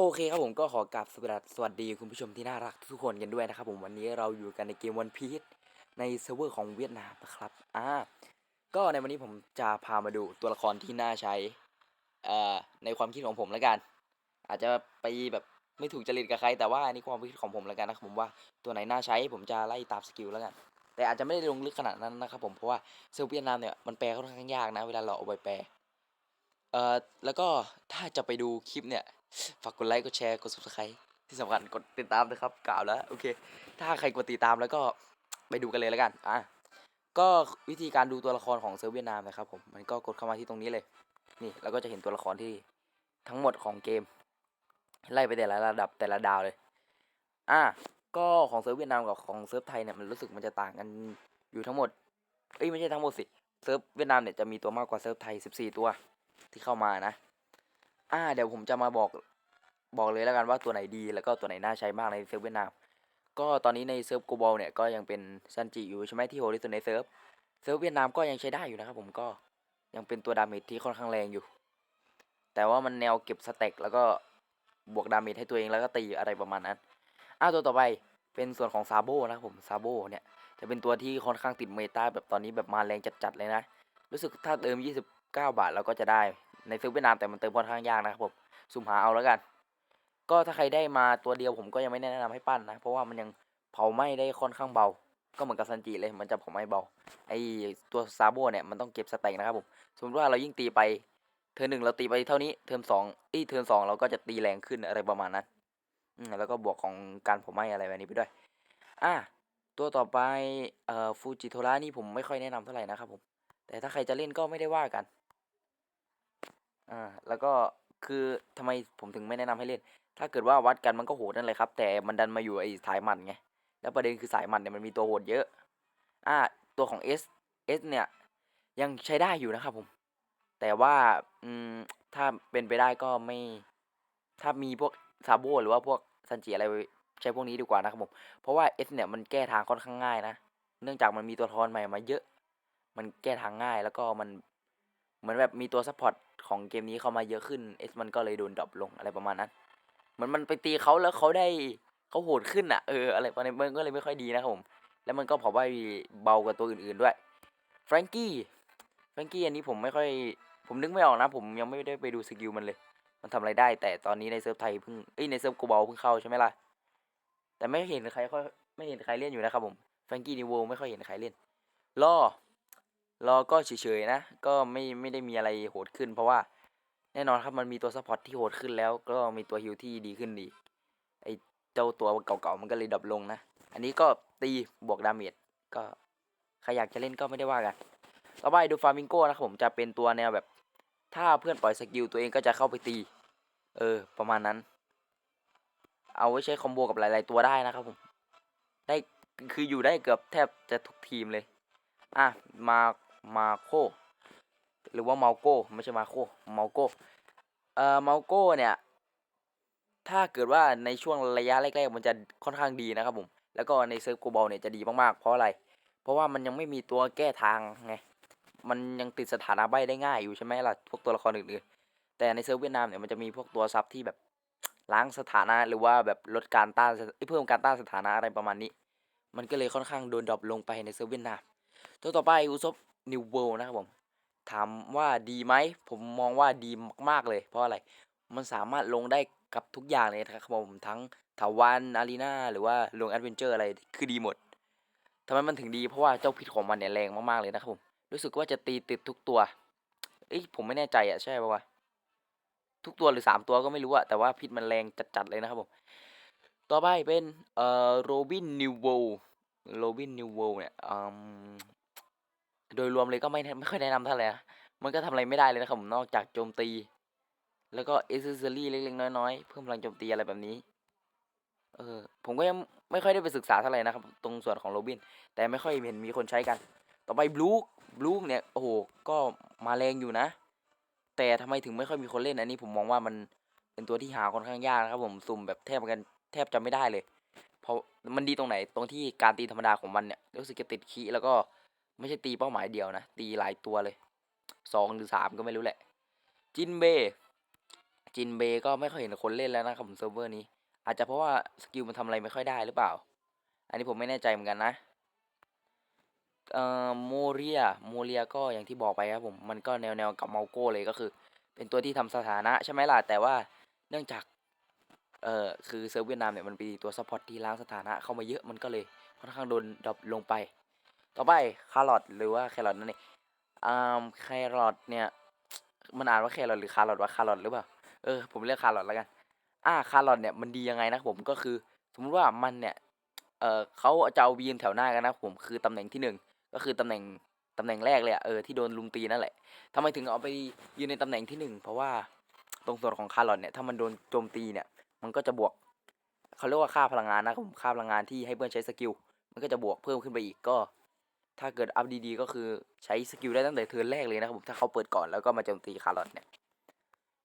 โอเคครับผมก็ขอกราบสวัสดีคุณผู้ชมที่น่ารักทุกคนกันด้วยนะครับผมวันนี้เราอยู่กันในเกมวันพีชในเซิร์ฟเวอร์ของเวียดนามนะครับอ่าก็ในวันนี้ผมจะพามาดูตัวละครที่น่าใช้เอ่อในความคิดของผมแล้วกัน อาจจะไปแบบไม่ถูกจริตกับใคร แต่ว่าอันนี้ความคิดของผมแล้วกันนะครับผมว่าตัวไหนน่าใช้ผมจะไล่ตามสกิลแล้วกัน แต่อาจจะไม่ได้ลงลึกขนาดนั้นนะครับผมเพราะว่าเซิร์ฟเวียดนามเนี่ยมันแปลค่อนข้างยากนะเวลาเราเอาไปแปลเอ่อแล้วก็ถ้าจะไปดูคลิปเนี่ย ฝากกดไลค์ กดแชร์ กด subscribe ที่สำคัญกดติดตามนะครับ กล่าวแล้ว โอเค ถ้าใครกดติดตามแล้วก็ไปดูกันเลยแล้วกัน อะ ก็วิธีการดูตัวละครของเซิร์ฟเวียดนามนะครับผม มันก็กดเข้ามาที่ตรงนี้เลย นี่เราก็จะเห็นตัวละครที่ทั้งหมดของเกม ไล่ไปแต่ละระดับแต่ละดาวเลย อะ ก็ของเซิร์ฟเวียดนามกับของเซิร์ฟไทยเนี่ยมันรู้สึกมันจะต่างกันอยู่ทั้งหมด เอ้ยไม่ใช่ทั้งหมดสิ เซิร์ฟเวียดนามเนี่ยจะมีตัวมากกว่าเซิร์ฟไทย 14 ตัวที่เข้ามานะ อ่า เดี๋ยวผมจะมาบอกบอกเลยแล้วกันว่าตัวไหนดี แล้วก็ตัวไหนน่าใช้มากในเซิร์ฟเวียดนาม ก็ตอนนี้ในเซิร์ฟโกบอลเนี่ยก็ยังเป็นซันจิอยู่ใช่ไหมที่โหดที่สุดในเซิร์ฟ เซิร์ฟเวียดนามก็ยังใช้ได้อยู่นะครับผมก็ยังเป็นตัวดาเมจที่ค่อนข้างแรงอยู่ แต่ว่ามันแนวเก็บสเต็กแล้วก็บวกดาเมจให้ตัวเองแล้วก็ตีอะไรประมาณนั้นอ่าตัวต่อไปเป็นส่วนของซาโบนะครับผมซาโบเนี่ยจะเป็นตัวที่ค่อนข้างติดเมตาแบบตอนนี้แบบมาแรงจัดๆเลยนะ รู้สึกถ้าเติม 29 บาทเราก็จะได้ ในเซิร์ฟเวียดนามแต่มันเติมค่อนข้างยากนะครับผมสุ่มหาเอาแล้วกัน ก็ถ้าใครได้มาตัวเดียวผมก็ยังไม่แนะนำให้ปั้นนะ เพราะว่ามันยังเผาไหม้ได้ค่อนข้างเบา ก็เหมือนกับซันจิเลยมันจะเผาไหม้เบาไอตัวซาโบเนี่ยมันต้องเก็บสแต็กนะครับผมสมมติว่าเรายิ่งตีไปเทอร์นหนึ่งเราตีไปเท่านี้เทอมสองอีเทอมสองเราก็จะตีแรงขึ้นอะไรประมาณนั้นอืมแล้วก็บวกของการเผาไหม้อะไรแบบนี้ไปด้วยอะตัวต่อไปเอ่อฟูจิโทระนี่ผมไม่ค่อยแนะนำเท่าไหร่นะครับผม แต่ถ้าใครจะเล่นก็ไม่ได้ว่ากัน อ่า แล้วก็คือทำไมผมถึงไม่แนะนำให้เล่น ถ้าเกิดว่าวัดกันมันก็โหดนั่นแหละครับ แต่มันดันมาอยู่ไอ้สายหมันไง แล้วประเด็นคือสายหมันเนี่ยมันมีตัวโหดเยอะ อ่า ตัวของ S S เนี่ย ยังใช้ได้อยู่นะครับผม แต่ว่า อืม ถ้าเป็นไปได้ก็ไม่ ถ้ามีพวกซาโบหรือว่าพวกซันจิอะไรใช้พวกนี้ดีกว่านะครับผม เพราะว่า S เนี่ยมันแก้ทางค่อนข้างง่ายนะ เนื่องจากมันมีตัวละครใหม่มาเยอะ มันแก้ทางง่ายแล้วก็มัน เหมือนแบบมีตัวซัพพอร์ต ของเกมนี้เข้ามาเยอะขึ้น S มันก็เลยโดนดรอปลงอะไรประมาณนั้นเหมือนมันไปตีเขาแล้วเขาได้เขาโหดขึ้นอะเอออะไรประมาณนี้มันก็เลยไม่ค่อยดีนะครับผมแล้วมันก็เผาไหวเบากว่าตัวอื่นๆด้วยแฟรงกี้แฟรงกี้อันนี้ผมไม่ค่อยผมนึกไม่ออกนะ ผมยังไม่ได้ไปดูสกิลมันเลย มันทำอะไรได้ แต่ตอนนี้ในเซิร์ฟไทยเพิ่งเอ้ยในเซิร์ฟกูเบาเพิ่งเข้าใช่ไหมล่ะแต่ไม่เห็นใครค่อยไม่เห็นใครเล่นอยู่นะครับผมแฟรงกี้นิวโวไม่ค่อยเห็นใครเล่นรอ รอก็เฉยๆนะ ก็ไม่ไม่ได้มีอะไรโหดขึ้น เพราะว่าแน่นอนครับมันมีตัวซัพพอร์ตที่โหดขึ้นแล้ว ก็มีตัวฮิลที่ดีขึ้นดี ไอเจ้าตัวเก่าๆมันก็เลยดรอปลงนะ อันนี้ก็ตีบวกดาเมจก็ใครอยากจะเล่นก็ไม่ได้ว่ากัน ต่อไปดูฟามิงโก้นะครับผมจะเป็นตัวแนวแบบ ถ้าเพื่อนปล่อยสกิลตัวเองก็จะเข้าไปตี เออ ประมาณนั้น เอาไว้ใช้คอมโบกับหลาย ๆ ตัวได้นะครับผม ได้คืออยู่ได้เกือบแทบจะทุกทีมเลย อะ มา มาโคหรือว่าเมาโก้ไม่ใช่มาโคเมาโก้เอ่อเมาโก้เนี่ย ถ้าเกิดว่าในช่วงระยะแรกๆมันจะค่อนข้างดีนะครับผม แล้วก็ในเซิร์ฟโกบอลเนี่ยจะดีมากๆ เพราะอะไร เพราะว่ามันยังไม่มีตัวแก้ทางไง มันยังติดสถานะใบได้ง่ายอยู่ใช่ไหมล่ะพวกตัวละครอื่นๆแต่ในเซิร์ฟเวียดนามเนี่ยมันจะมีพวกตัวซับที่แบบล้างสถานะหรือว่าแบบลดการต้านเพิ่มการต้านสถานะอะไรประมาณนี้ มันก็เลยค่อนข้างโดนดรอปลงไปในเซิร์ฟเวียดนามตัวต่อไปอุซบ นิวเวิลนะครับผม ถามว่าดีไหม ผมมองว่าดีมาก ๆ เลย เพราะอะไร มันสามารถลงได้กับทุกอย่างเลยนะครับผม ทั้งถาวันอารีนาหรือว่าลงแอดเวนเจอร์อะไรคือดีหมดทำไมมันถึงดีเพราะว่าเจ้าพิษของมันเนี่ยแรงมากๆเลยนะครับผม รู้สึกว่าจะตีติดทุกตัว เอ้ยผมไม่แน่ใจอะใช่ปะวะทุกตัวหรือสามตัวก็ไม่รู้อะแต่ว่าพิษมันแรงจัดๆเลยนะครับผม ต่อไปเป็นเอ่อโรบินนิวโวโรบินนิวโวเนี่ยอืม โดยรวมเลยก็ไม่ไม่ค่อยแนะนำเท่าไหร่นะมันก็ทำอะไรไม่ได้เลยนะครับผมนอกจากโจมตี แล้วก็เอเซอรี่เล็กๆน้อยๆ เพิ่มพลังโจมตีอะไรแบบนี้ เออ ผมก็ยังไม่ค่อยได้ไปศึกษาเท่าไหร่นะครับ ตรงส่วนของโรบิน แต่ไม่ค่อยเห็นมีคนใช้กัน ต่อไปบลูคบลูคเนี่ย โอ้โห ก็มาแรงอยู่นะ แต่ทำไมถึงไม่ค่อยมีคนเล่นอันนี้ผมมองว่ามันเป็นตัวที่หาค่อนข้างยากนะครับ ผมสุ่มแบบแทบกันแทบจะไม่ได้เลย เพราะมันดีตรงไหนตรงที่การตีธรรมดาของมันเนี่ยรู้สึกจะติดคีย์แล้วก็ ไม่ใช่ตีเป้าหมายเดียวนะ ตีหลายตัวเลยสองหรือสามก็ไม่รู้แหละ จินเบ จินเบก็ไม่ค่อยเห็นคนเล่นแล้วนะครับผมเซิร์ฟเวอร์นี้ อาจจะเพราะว่าสกิลมันทำอะไรไม่ค่อยได้หรือเปล่า อันนี้ผมไม่แน่ใจเหมือนกันนะ เอ่อโมเรียโมเรียก็อย่างที่บอกไปครับผม มันก็แนวแนวกับเมาโก้เลยก็คือ เป็นตัวที่ทำสถานะใช่ไหมล่ะ แต่ว่าเนื่องจาก เอ่อ คือเซิร์ฟเวียดนามเนี่ยมันเป็นตัวซัพพอร์ตที่ล้างสถานะเข้ามาเยอะ มันก็เลยค่อนข้างโดนดรอปลงไป ต่อไปคาร์ลอตหรือว่าแครอทนั่นเองอ่าแครอทเนี่ย มันอ่านว่าแครอทหรือคาร์ลอทว่าคาร์ลอทหรือเปล่า เออ ผมเรียกคาร์ลอทแล้วกัน อ่าคาร์ลอทเนี่ยมันดียังไงนะผมก็คือ สมมติว่ามันเนี่ย เออเขาจะเอาวีนแถวหน้ากันนะผมคือตำแหน่งที่หนึ่งก็คือตำแหน่งตำแหน่งแรกเลยอะเออที่โดนลุมตีนั่นแหละทำไมถึงเอาไปยืนในตำแหน่งที่หนึ่งเพราะว่าตรงส่วนของคาร์ลอตเนี่ยถ้ามันโดนโจมตีเนี่ย มันก็จะบวกเขาเรียกว่าค่าพลังงานนะผมค่าพลังงานที่ให้เพื่อนใช้สกิลมันก็จะบวกเพิ่มขึ้นไปอีกก็ ถ้าเกิดอัพดีๆก็คือใช้สกิลได้ตั้งแต่เทิร์นแรกเลยนะครับผมถ้าเขาเปิดก่อนแล้วก็มาโจมตีคาร์ลอตเนี่ย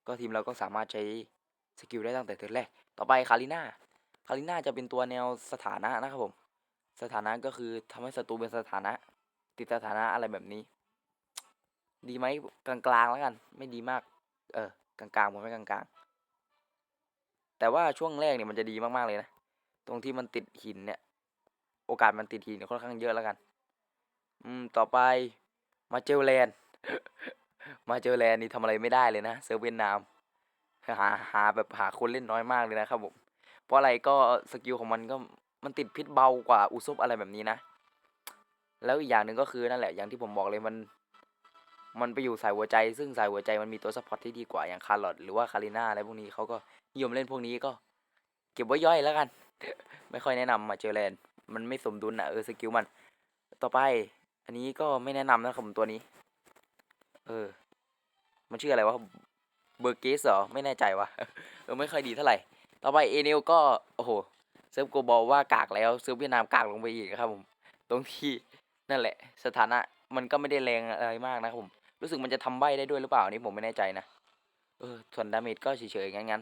ก็ทีมเราก็สามารถใช้สกิลได้ตั้งแต่เทิร์นแรก ต่อไปคาริน่าคาริน่าจะเป็นตัวแนวสถานะนะครับผม สถานะก็คือทำให้ศัตรูเป็นสถานะ ติดสถานะอะไรแบบนี้ ดีไหมกลางๆแล้วกัน ไม่ดีมาก เออกลางๆผมไม่กลางๆ แต่ว่าช่วงแรกเนี่ยมันจะดีมากๆเลยนะ ตรงที่มันติดหินเนี่ย โอกาสมันติดหินค่อนข้างเยอะแล้วกัน อืม ต่อไปมาเจลแลนด์ มาเจลแลนด์นี่ทำอะไรไม่ได้เลยนะเซิร์ฟเวียดนาม หาหาแบบหาคนเล่นน้อยมากเลยนะครับผม เพราะอะไรก็สกิลของมันก็มันติดพิษเบากว่าอุซบอะไรแบบนี้นะ แล้วอีกอย่างหนึ่งก็คือนั่นแหละอย่างที่ผมบอกเลยมัน มันไปอยู่สายหัวใจ ซึ่งสายหัวใจมันมีตัวซัพพอร์ตที่ดีกว่าอย่างคาร์ลอตหรือว่าคาริน่าอะไรพวกนี้เขาก็นิยมเล่นพวกนี้ก็ เก็บไว้ย่อยแล้วกัน ไม่ค่อยแนะนำมาเจอแลนมันไม่สมดุลอะเออสกิลมัน ต่อไป อันนี้ก็ไม่แนะนำนะครับผมตัวนี้ เออ มันชื่ออะไรวะ เบอร์เกสเหรอ ไม่แน่ใจวะเออไม่ค่อยดีเท่าไหร่ ต่อไปเอเนลก็ โอ้โห เซิร์ฟโกบอลว่ากากแล้ว เซิร์ฟเวียดนามกากลงไปอีกครับผม ตรงที่นั่นแหละ สถานะมันก็ไม่ได้แรงอะไรมากนะครับผม รู้สึกมันจะทำใบได้ด้วยหรือเปล่านี่ผมไม่แน่ใจนะ เออ ส่วนดาเมจก็เฉยๆงั้น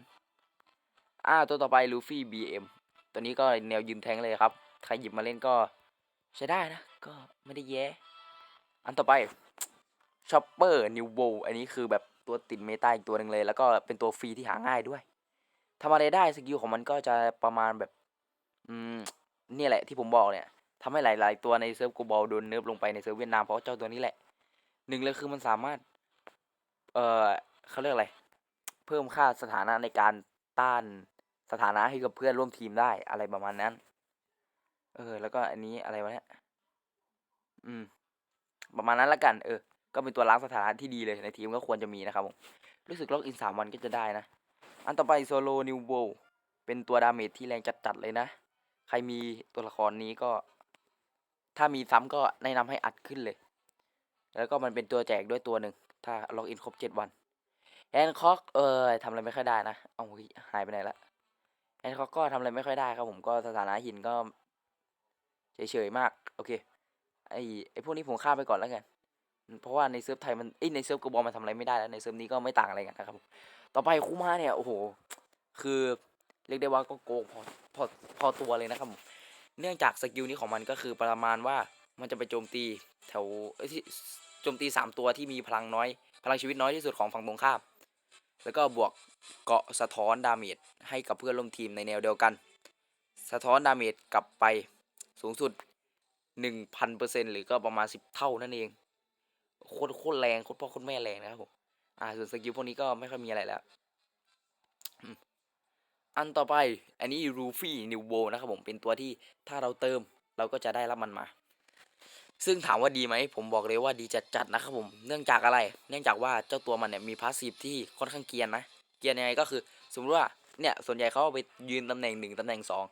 ๆอ่าตัวต่อไปลูฟี่บีเอ็มตัวนี้ก็แนวยืนแทงเลยครับ ใครหยิบมาเล่นก็ ใช้ได้นะ ก็ไม่ได้แย่ อันต่อไปชอปเปอร์นิวโวอันนี้คือแบบตัวติดเมตาอีกตัวหนึ่งเลย แล้วก็เป็นตัวฟรีที่หาง่ายด้วยทำอะไรได้สกิลของมันก็จะประมาณแบบ อืมนี่แหละที่ผมบอกเนี่ยทำให้หลาย ๆ ตัวในเซิร์ฟกูบอลโดนเนิร์ฟลงไปในเซิร์ฟเวียดนามเพราะเจ้าตัวนี้แหละหนึ่งเลยคือมันสามารถ เอ่อเขาเรียกอะไร เพิ่มค่าสถานะในการต้านสถานะให้กับเพื่อนร่วมทีมได้อะไรประมาณนั้น เออ แล้วก็อันนี้อะไรวะเนี่ยอืม ประมาณนั้นละกัน เออ ก็เป็นตัวล้างสถานะที่ดีเลยในทีมก็ควรจะมีนะครับผมรู้สึกล็อกอินสามวันก็จะได้นะ อันต่อไปโซโลนิวโวเป็นตัวดาเมจที่แรงจัดๆเลยนะ ใครมีตัวละครนี้ก็ ถ้ามีซ้ำก็แนะนำให้อัดขึ้นเลย แล้วก็มันเป็นตัวแจกด้วยตัวหนึ่งถ้าล็อกอินครบเจ็ดวันแอนคอกเออทำอะไรไม่ค่อยได้นะ เอาหายไปไหนละแอนคอกก็ทำอะไรไม่ค่อยได้ครับผมก็สถานะหินก็ เฉยๆมาก โอเค ไอไอพวกนี้ผมข้ามไปก่อนแล้วกัน เพราะว่าในเซิร์ฟไทยมันเอ้ในเซิร์ฟกระบอลมันทำอะไรไม่ได้แล้วในเซิร์ฟนี้ก็ไม่ต่างอะไรกันนะครับ ต่อไปคูมาเนี่ย โอ้โห คือเรียกได้ว่าก็โกงพอพอพอตัวเลยนะครับ เนื่องจากสกิลนี้ของมันก็คือประมาณว่ามันจะไปโจมตีแถวที่โจมตีสามตัวที่มีพลังน้อย พลังชีวิตน้อยที่สุดของฝั่งตรงข้าม แล้วก็บวกเกาะสะท้อนดาเมจให้กับเพื่อนร่วมทีมในแนวเดียวกัน สะท้อนดาเมจกลับไป สูงสุดหนึ่งพันเปอร์เซ็นหรือก็ประมาณสิบเท่านั่นเองโคตรโคตรแรงโคตรพ่อโคตรแม่แรงนะครับผมอ่าส่วนสกิลพวกนี้ก็ไม่ค่อยมีอะไรแล้ว อันต่อไปอันนี้รูฟี่นิวโวนะครับผมเป็นตัวที่ถ้าเราเติมเราก็จะได้รับมันมา ซึ่งถามว่าดีไหม ผมบอกเลยว่าดีจัดๆนะครับผมเนื่องจากอะไร เนื่องจากว่าเจ้าตัวมันเนี่ยมีพาสซีฟที่ค่อนข้างเกียนนะ เกียนยังไงก็คือ สมมติว่าเนี่ยส่วนใหญ่เขาเอาไปยืนตำแหน่งหนึ่งตำแหน่งสอง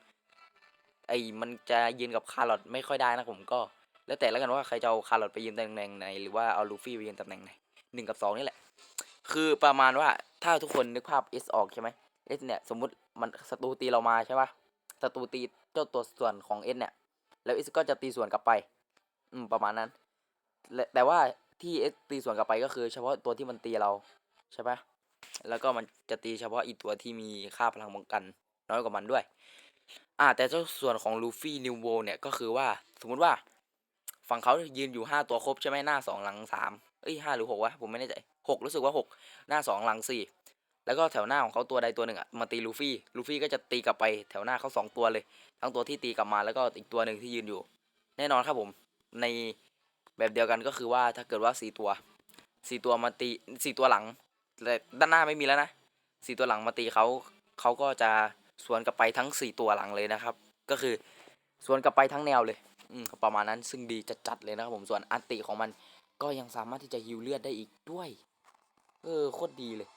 ไอ้มันจะยืนกับคาร์ลอตไม่ค่อยได้นะผมก็ แล้วแต่แล้วกันว่าใครจะเอาคาร์ลอตไปยืนตำแหน่งไหนหรือว่าเอาลูฟี่ไปยืนตำแหน่งไหนหนึ่งกับสองนี่แหละ คือประมาณว่าถ้าทุกคนนึกภาพ S ออกใช่ไหม S เนี่ยสมมุติมันศัตรูตีเรามาใช่ปะศัตรูตีเจ้าตัวส่วนของ S เนี่ย แล้ว S ก็จะตีส่วนกลับไป อืมประมาณนั้น แต่ว่าที่ S ตีส่วนกลับไปก็คือ เฉพาะตัวที่มันตีเราใช่ปะแล้วก็มันจะตีเฉพาะอีกตัวที่มีค่าพลังป้องกัน น้อยกว่ามันด้วย อ่า แต่เจ้าส่วนของลูฟี่นิวโวเนี่ยก็คือว่าสมมุติว่า ฝั่งเขายืนอยู่ห้าตัวครบใช่ไหมหน้าสองหลังสามเอ้ยห้าหรือหกวะผมไม่แน่ใจหกรู้สึกว่าหกหน้าสองหลังสี่แล้วก็แถวหน้าของเขาตัวใดตัวหนึ่งอะมาตีลูฟี่ลูฟี่ก็จะตีกลับไปแถวหน้าเขาสองตัวเลย ทั้งตัวที่ตีกลับมาแล้วก็อีกตัวหนึ่งที่ยืนอยู่ แน่นอนครับผมในแบบเดียวกันก็คือว่าถ้าเกิดว่าสี่ตัวสี่ตัวมาตีสี่ตัวหลังแต่ด้านหน้าไม่มีแล้วนะสี่ตัวหลังมาตีเขาเขาก็จะ สวนกลับไปทั้งสี่ตัวหลังเลยนะครับ ก็คือสวนกลับไปทั้งแนวเลย อืมประมาณนั้นซึ่งดีจัดๆเลยนะครับผมส่วนอันติของมันก็ยังสามารถที่จะฮิวเลือดได้อีกด้วย เออโคตรดีเลย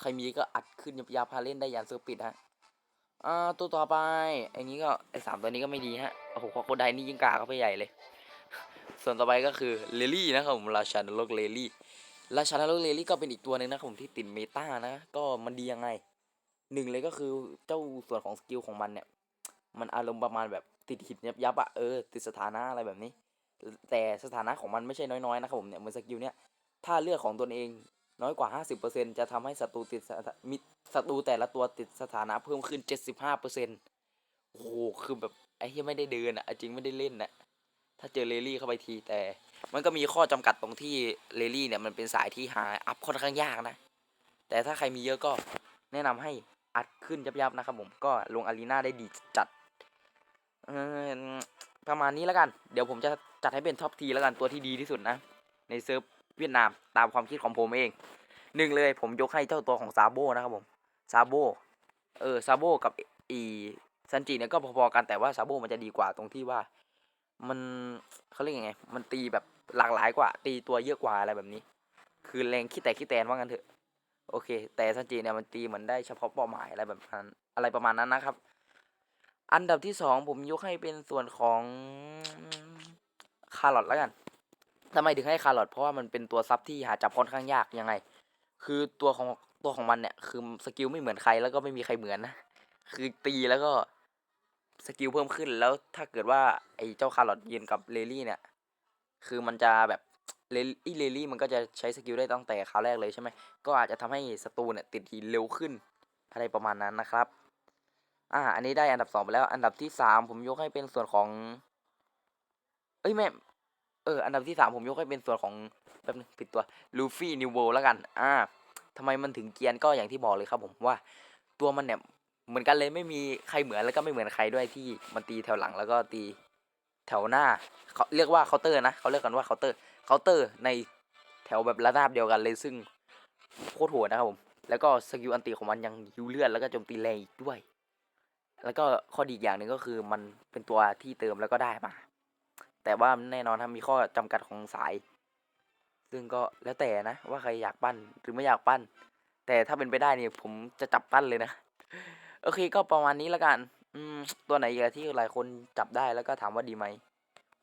ใครมีก็อัดขึ้นยาพาเล่นได้ยันเซอร์ปิดฮะอ่าตัวต่อไปไอ้นี้ก็ไอ้สามตัวนี้ก็ไม่ดีฮะโอ้โหคอโคไดนี่ยิ่งกาเข้าไปใหญ่เลย ส่วนต่อไปก็คือเลลี่นะครับผมราชานรกเลลี่ราชานรกเลลี่ก็เป็นอีกตัวหนึ่งนะครับผมที่ติดเมตานะ ก็มันดียังไง หนึ่งเลยก็คือเจ้าส่วนของสกิลของมันเนี่ย มันอารมณ์ประมาณแบบติดหินยับยับอะเออติดสถานะอะไรแบบนี้ แต่สถานะของมันไม่ใช่น้อยๆนะครับผมเนี่ยเหมือนสกิลเนี่ยถ้าเลือดของตนเองน้อยกว่า 50%จะทำให้ศัตรูติดมีศัตรูแต่ละตัวติดสถานะเพิ่มขึ้น 75%โอ้โหคือแบบไอ้ที่ไม่ได้เดินอะจริงไม่ได้เล่นอะถ้าเจอเลลี่เข้าไปทีแต่ มันก็มีข้อจำกัดตรงที่เลลี่เนี่ยมันเป็นสายที่หาอัพค่อนข้างยากนะ แต่ถ้าใครมีเยอะก็แนะนำให้ อัดขึ้นยับๆนะครับผมก็ลงอารีนาได้ดีจัดประมาณนี้แล้วกัน เดี๋ยวผมจะจัดให้เป็นท็อปทีแล้วกันตัวที่ดีที่สุดนะ ในเซิร์ฟเวียดนามตามความคิดของผมเองหนึ่งเลยผมยกให้เจ้าตัวของซาโบนะครับผมซาโบเออซาโบกับอีซันจิเนี่ยก็พอๆกันแต่ว่าซาโบมันจะดีกว่าตรงที่ว่า มันเขาเรียกยังไง มันตีแบบหลากหลายกว่า ตีตัวเยอะกว่าอะไรแบบนี้ คือแรงขี้แต่ขี้แตนว่างั้นเถอะ โอเค แต่ซันจิเนี่ยมันตีเหมือนได้เฉพาะเป้าหมายอะไรแบบนั้นอะไรประมาณนั้นนะครับ อันดับที่สองผมยกให้เป็นส่วนของคาร์ลอตแล้วกันทำไมถึงให้คาร์ลอตเพราะว่ามันเป็นตัวซับที่หาจับค่อนข้างยากยังไง คือตัวของตัวของมันเนี่ยคือสกิลไม่เหมือนใครแล้วก็ไม่มีใครเหมือนนะคือตีแล้วก็สกิลเพิ่มขึ้นแล้วถ้าเกิดว่าไอ้เจ้าคาร์ลอตยืนกับเลลี่เนี่ย คือมันจะแบบ เลลี่เลลี่มันก็จะใช้สกิลได้ตั้งแต่คราวแรกเลยใช่ไหมก็อาจจะทำให้ศัตรูเนี่ยติดหินเร็วขึ้นอะไรประมาณนั้นนะครับ อ่า อันนี้ได้อันดับสองไปแล้ว อันดับที่สามผมยกให้เป็นส่วนของ เอ้ยแม่ เออ อันดับที่สามผมยกให้เป็นส่วนของแป๊บนึงผิดตัวลูฟี่นิวโวแล้วกัน อ่าทำไมมันถึงเกียนก็อย่างที่บอกเลยครับผมว่าตัวมันเนี่ยเหมือนกันเลยไม่มีใครเหมือนแล้วก็ไม่เหมือนใครด้วยที่มันตีแถวหลังแล้วก็ตีแถวหน้าเขาเรียกว่าเคาน์เตอร์นะเขาเรียกกันว่าเคาน์เตอร์ เคาน์เตอร์ในแถวแบบระนาบเดียวกันเลยซึ่งโคตรโหดนะครับผม แล้วก็สกิลอันติของมันยังฮิวเลือดแล้วก็โจมตีแรงอีกด้วย แล้วก็ข้อดีอีกอย่างหนึ่งก็คือมันเป็นตัวที่เติมแล้วก็ได้มา แต่ว่าแน่นอนถ้ามีข้อจำกัดของสาย ซึ่งก็แล้วแต่นะว่าใครอยากปั้นหรือไม่อยากปั้น แต่ถ้าเป็นไปได้เนี่ยผมจะจับปั้นเลยนะ โอเคก็ประมาณนี้แล้วกัน อืมตัวไหนอีกอะที่หลายคนจับได้แล้วก็ถามว่าดีไหม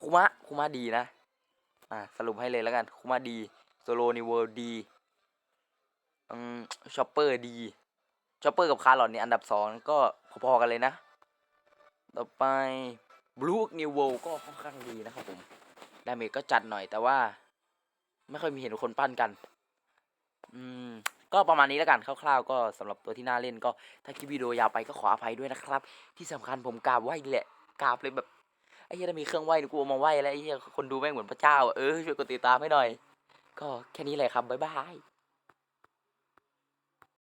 คุมะคุมะดีนะ อ่าสรุปให้เลยแล้วกันคุมะดีโซโลนิเวอร์ดีอืมชอปเปอร์ดีชอปเปอร์กับคาร์ลอตเนี่ยอันดับสองก็พอๆกันเลยนะ ต่อไปบลูคนิวโวก็ค่อนข้างดีนะครับผมดาเมจก็จัดหน่อยแต่ว่า ไม่ค่อยมีเห็นคนปั้นกัน อืมก็ประมาณนี้แล้วกันคร่าวๆก็สำหรับตัวที่น่าเล่นก็ถ้าคลิปวิดีโอยาวไปก็ขออภัยด้วยนะครับ ที่สำคัญผมกราบไหว้แหละกราบเลยแบบ ไอ้เหี้ยถ้ามีเครื่องไหว้กูเอามาไหว้แล้วไอ้เหี้ยคนดูแม่งเหมือนพระเจ้าอะเออช่วยกดติดตามให้หน่อย ก็แค่นี้แหละครับบ๊ายบาย